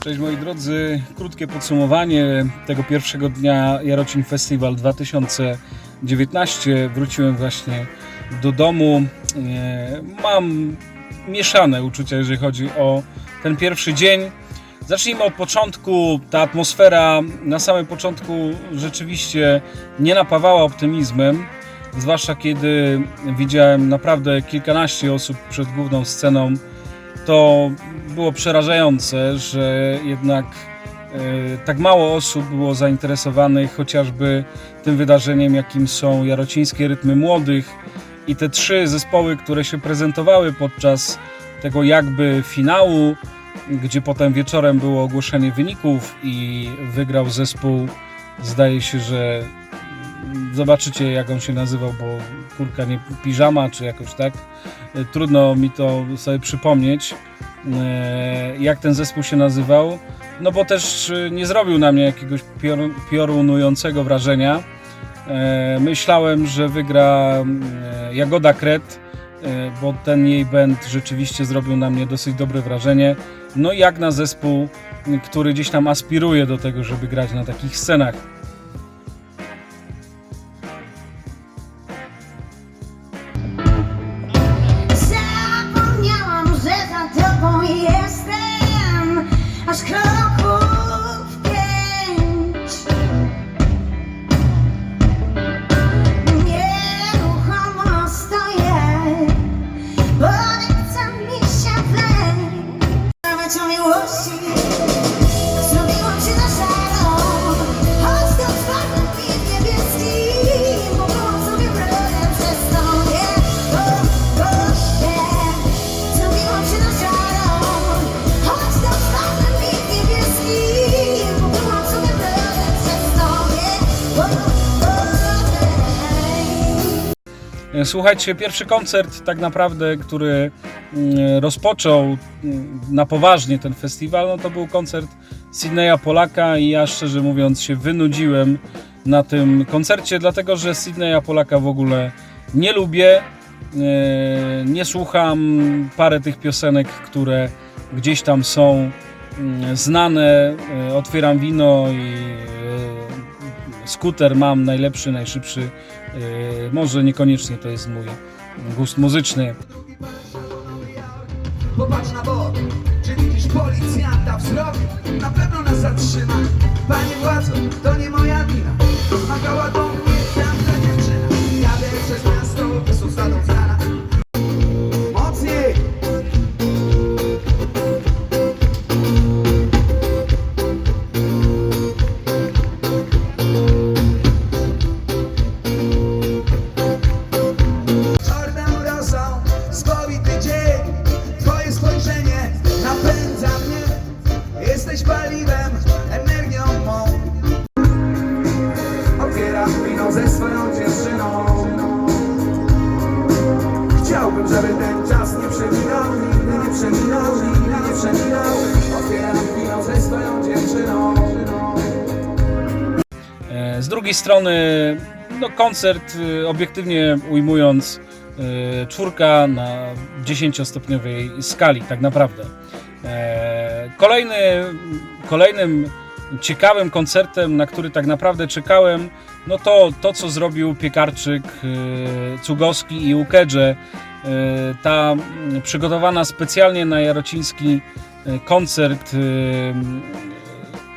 Cześć moi drodzy, krótkie podsumowanie tego pierwszego dnia Jarocin Festival 2019. Wróciłem właśnie do domu. E, Mam mieszane uczucia, jeżeli chodzi o ten pierwszy dzień. Zacznijmy od początku. Ta atmosfera na samym początku rzeczywiście nie napawała optymizmem. Zwłaszcza kiedy widziałem naprawdę kilkanaście osób przed główną sceną to było przerażające, że jednak e, tak mało osób było zainteresowanych chociażby tym wydarzeniem, jakim są Jarocińskie Rytmy Młodych i te trzy zespoły, które się prezentowały podczas tego jakby finału, gdzie potem wieczorem było ogłoszenie wyników i wygrał zespół, zdaje się, że zobaczycie jak on się nazywał, bo kurka nie piżama czy jakoś tak. E, Trudno mi to sobie przypomnieć, e, jak ten zespół się nazywał. No bo też e, nie zrobił na mnie jakiegoś pior- piorunującego wrażenia. Myślałem, że wygra mm, Jagoda Kret, bo ten jej band rzeczywiście zrobił na mnie dosyć dobre wrażenie. No jak na zespół, który gdzieś tam aspiruje do tego, żeby grać na takich scenach. has come. Słuchajcie, pierwszy koncert tak naprawdę, który mm, rozpoczął mm, na poważnie ten festiwal, no to był koncert Sydneya Polaka i ja szczerze mówiąc się wynudziłem na tym koncercie, dlatego że Sydneya Polaka w ogóle nie lubię, e, nie słucham parę tych piosenek, które gdzieś tam są mm, znane, e, otwieram wino i skuter mam najlepszy, najszybszy. Yy, może niekoniecznie to jest mój gust muzyczny. Popatrz na bok, czy widzisz policjanta wzrok? Na pewno nas zatrzyma Panie władzo, to nie moja wina do mnie Z drugiej strony, no koncert, e, obiektywnie ujmując, e, czwórka na 10-stopniowej skali, tak naprawdę. E, Kolejny, kolejnym ciekawym koncertem, na który tak naprawdę czekałem, no to to, co zrobił piekarczyk e, Cugowski i Ukedże. E, Ta przygotowana specjalnie na Jarociński koncert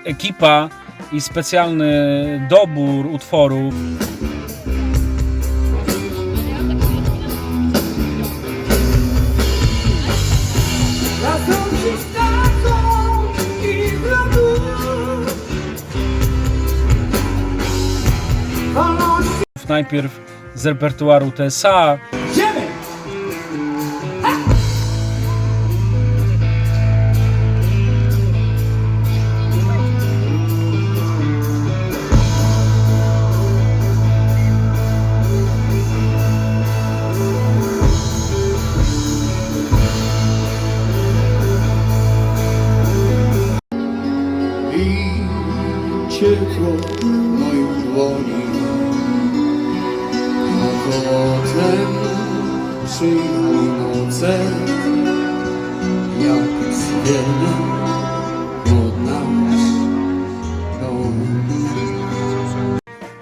ekipa i specjalny dobór utworów. Najpierw z repertuaru TSA, ciepło moich dłoni A potem przyjmuj noce Jak zwierzę pod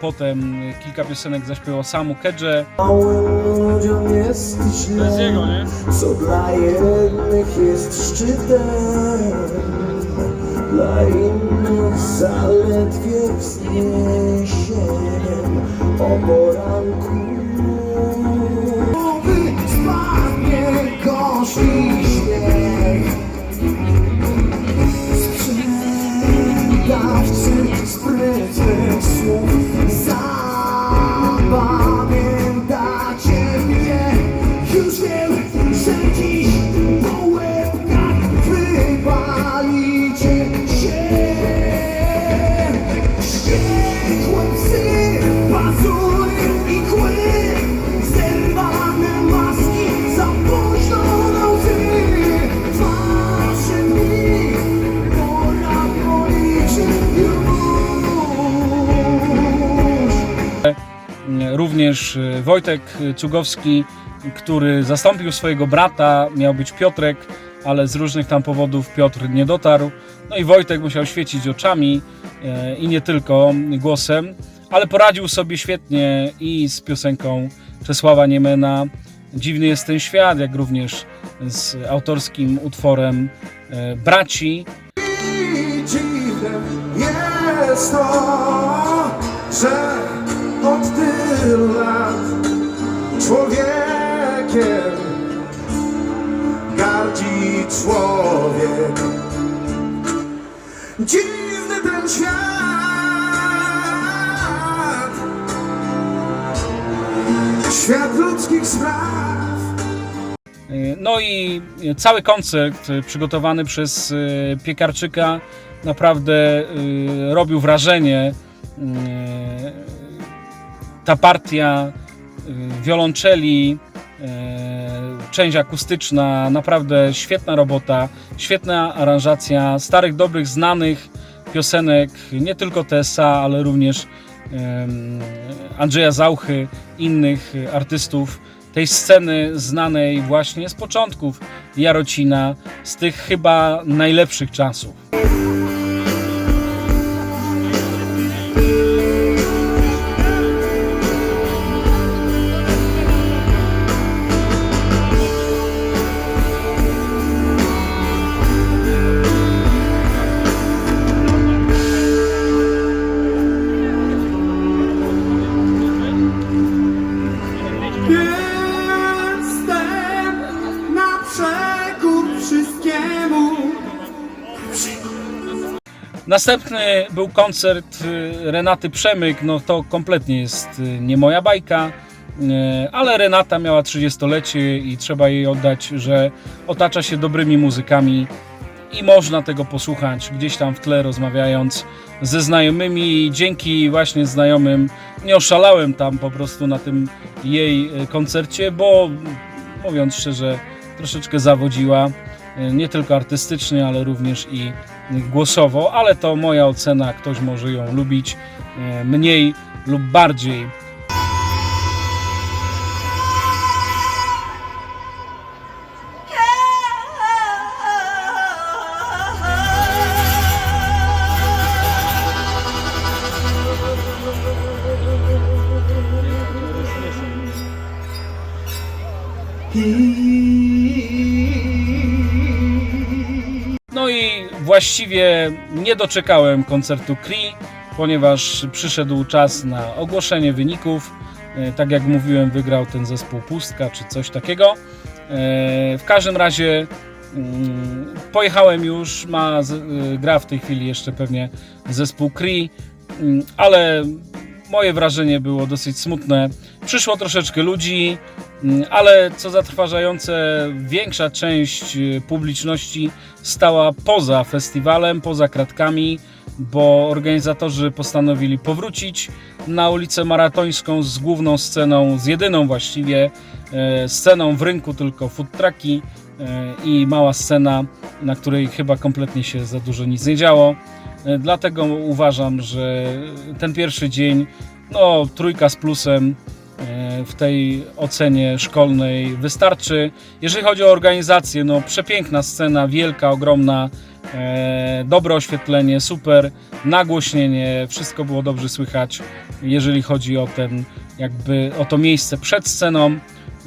Potem kilka piosenek zaśpiewał Samu Kedże. Małym ludziom jest źle, jest jego, nie? co dla jednych jest szczytem, dla innych zaledwie wzniesieniem o poranku. Również e, Wojtek Cugowski, który zastąpił swojego brata, miał być Piotrek, ale z różnych tam powodów Piotr nie dotarł. No i Wojtek musiał świecić oczami e, i nie tylko głosem, ale poradził sobie świetnie i z piosenką Czesława Niemena Dziwny jest ten świat, jak również z autorskim utworem e, Braci. I dziwne jest to, że od tylu lat człowiekiem gardzi człowiek. Dziwny ten świat, świat ludzkich spraw. No i cały koncert przygotowany przez e, Piekarczyka naprawdę e, robił wrażenie. Ta partia e, wiolonczeli, e, część akustyczna, naprawdę świetna robota, świetna aranżacja starych, dobrych, znanych piosenek, nie tylko Tessa, ale również Andrzeja Zauchy, innych artystów tej sceny znanej właśnie z początków Jarocina, z tych chyba najlepszych czasów. Następny był koncert y, Renaty Przemyk, no to kompletnie jest y, nie moja bajka, y, ale Renata miała 30-lecie i trzeba jej oddać, że otacza się dobrymi muzykami i można tego posłuchać gdzieś tam w tle rozmawiając ze znajomymi. Dzięki właśnie znajomym nie oszalałem tam po prostu na tym jej koncercie, bo mówiąc szczerze troszeczkę zawodziła nie tylko artystycznie, ale również i głosowo, ale to moja ocena, ktoś może ją lubić y, mniej lub bardziej. Właściwie nie doczekałem koncertu Cree, ponieważ przyszedł czas na ogłoszenie wyników. E, Tak jak mówiłem, wygrał ten zespół Pustka czy coś takiego. E, W każdym razie mm, pojechałem już, ma, e, gra w tej chwili jeszcze pewnie zespół Cree, mm, ale moje wrażenie było dosyć smutne. Przyszło troszeczkę ludzi, mm, ale co zatrważające, większa część y, publiczności stała poza festiwalem, poza kratkami, bo organizatorzy postanowili powrócić na ulicę Maratońską z główną sceną, z jedyną właściwie e, sceną w rynku, tylko food trucki e, i mała scena, na której chyba kompletnie się za dużo nic nie działo. E, Dlatego uważam, że ten pierwszy dzień, no trójka z plusem e, w tej ocenie szkolnej wystarczy. Jeżeli chodzi o organizację, no przepiękna scena, wielka, ogromna, E, dobre oświetlenie, super, nagłośnienie, wszystko było dobrze słychać, jeżeli chodzi o ten, jakby o to miejsce przed sceną.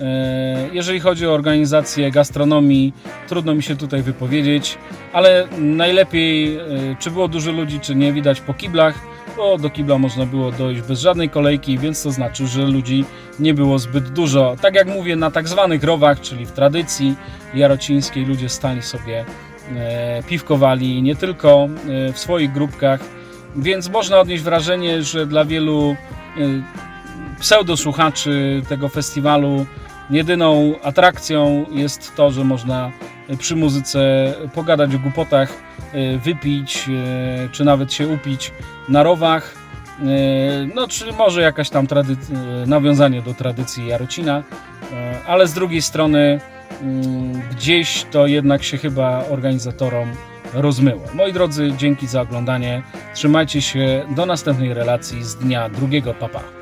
E, Jeżeli chodzi o organizację gastronomii, trudno mi się tutaj wypowiedzieć, ale najlepiej, e, czy było dużo ludzi, czy nie, widać po kiblach, bo do kibla można było dojść bez żadnej kolejki, więc to znaczy, że ludzi nie było zbyt dużo. Tak jak mówię, na tak zwanych rowach, czyli w tradycji jarocińskiej, ludzie stali sobie, e, piwkowali nie tylko w swoich grupkach, więc można odnieść wrażenie, że dla wielu pseudosłuchaczy tego festiwalu jedyną atrakcją jest to, że można przy muzyce pogadać o głupotach, e, wypić, e, czy nawet się upić na rowach. E, No, czy może jakaś tam nawiązanie do tradycji Jarocina, ale z drugiej strony mm, gdzieś to jednak się chyba organizatorom rozmyło. Moi drodzy, dzięki za oglądanie. Trzymajcie się do następnej relacji z dnia drugiego papa.